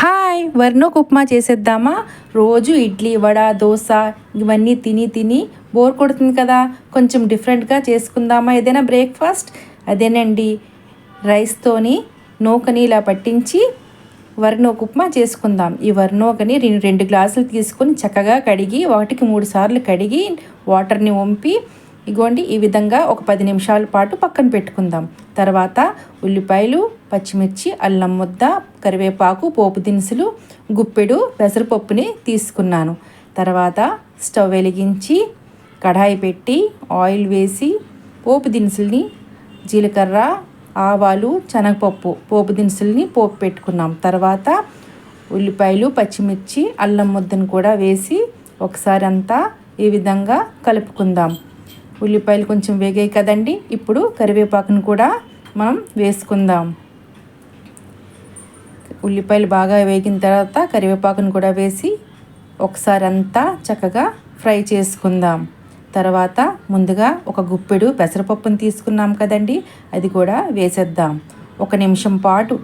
Hi వర్ణోక్ upma చేసేద్దామా? రోజు ఇడ్లీ వడ దోశ ఇవన్నీ తిని తిని బోర్ కొడుతుంది కదా. కొంచెం డిఫరెంట్గా చేసుకుందామా? ఏదైనా బ్రేక్ఫాస్ట్? అదేనండి. రైస్తోని నూకని ఇలా పట్టించి వర్ణోక్ ఉప్మా చేసుకుందాం. ఈ వర్ణోకని రెండు రెండు గ్లాసులు తీసుకొని చక్కగా కడిగి ఒకటికి మూడు సార్లు కడిగి వాటర్ని వంపి ఇగోండి ఈ విధంగా ఒక పది నిమిషాల పాటు పక్కన పెట్టుకుందాం. తర్వాత ఉల్లిపాయలు పచ్చిమిర్చి అల్లం ముద్ద కరివేపాకు పోపు దినుసులు గుప్పెడు పెసరపప్పుని తీసుకున్నాను. తర్వాత స్టవ్ వెలిగించి కడాయి పెట్టి ఆయిల్ వేసి పోపు దినుసుల్ని జీలకర్ర ఆవాలు శనగపప్పు పోపు దినుసుల్ని పోపు పెట్టుకున్నాం. తర్వాత ఉల్లిపాయలు పచ్చిమిర్చి అల్లం ముద్దను కూడా వేసి ఒకసారి అంతా ఈ విధంగా కలుపుకుందాం. ఉల్లిపాయలు కొంచెం వేగాయి కదండి. ఇప్పుడు కరివేపాకును కూడా మనం వేసుకుందాం. ఉల్లిపాయలు బాగా వేగిన తర్వాత కరివేపాకును కూడా వేసి ఒకసారి అంతా చక్కగా ఫ్రై చేసుకుందాం. తర్వాత ముందుగా ఒక గుప్పెడు పెసరపప్పును తీసుకున్నాం కదండి. అది కూడా వేసేద్దాం. ఒక నిమిషం పాటు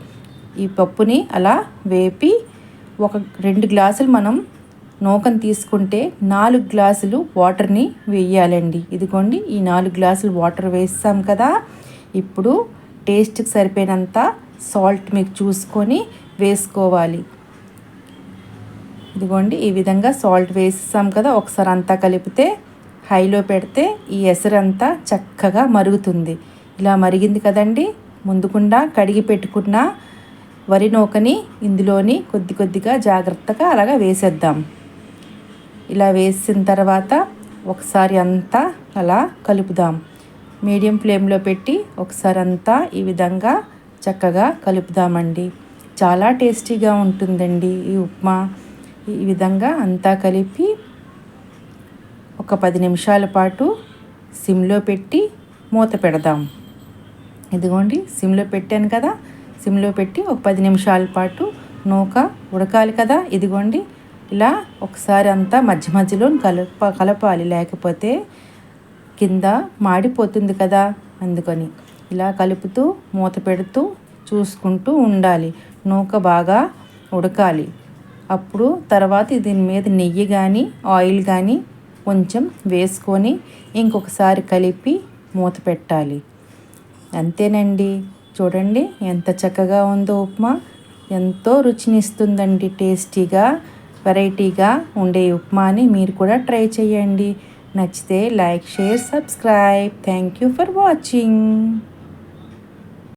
ఈ పప్పుని అలా వేపి ఒక రెండు గ్లాసులు మనం నూకను తీసుకుంటే నాలుగు గ్లాసులు వాటర్ని వేయాలండి. ఇదిగోండి ఈ నాలుగు గ్లాసులు వాటర్ వేస్తాం కదా. ఇప్పుడు టేస్ట్కి సరిపోయినంత సాల్ట్ మీకు చూసుకొని వేసుకోవాలి. ఇదిగోండి ఈ విధంగా సాల్ట్ వేసాం కదా. ఒకసారి అంతా కలిపితే హైలో పెడితే ఈ ఎసరంతా చక్కగా మరుగుతుంది. ఇలా మరిగింది కదండి. ముందుకుండా కడిగి పెట్టుకున్న వరి నూకని ఇందులోని కొద్ది కొద్దిగా జాగ్రత్తగా అలాగా వేసేద్దాం. ఇలా వేసిన తర్వాత ఒకసారి అంతా అలా కలుపుదాం. మీడియం ఫ్లేమ్లో పెట్టి ఒకసారి అంతా ఈ విధంగా చక్కగా కలుపుదామండి. చాలా టేస్టీగా ఉంటుందండి ఈ ఉప్మా. ఈ విధంగా అంతా కలిపి ఒక పది నిమిషాల పాటు సిమ్లో పెట్టి మూత పెడదాం. ఇదిగోండి సిమ్లో పెట్టాను కదా. సిమ్లో పెట్టి ఒక పది నిమిషాల పాటు నూక ఉడకాలి కదా. ఇదిగోండి ఇలా ఒకసారి అంతా మధ్య మధ్యలో కలప కలపాలి. లేకపోతే కింద మాడిపోతుంది కదా అందుకని. ఇలా కలుపుతూ మూత పెడుతూ చూసుకుంటూ ఉండాలి. నూక బాగా ఉడకాలి. అప్పుడు తర్వాత దీని మీద నెయ్యి కానీ ఆయిల్ కానీ కొంచెం వేసుకొని ఇంకొకసారి కలిపి మూత పెట్టాలి. అంతేనండి. చూడండి ఎంత చక్కగా ఉందో ఉప్మా. ఎంతో రుచినిస్తుందండి టేస్టీగా. వెరైటీగా ఉండే ఉప్మాని మీరు కూడా ట్రై చేయండి. నచ్చితే like share subscribe. Thank you for watching.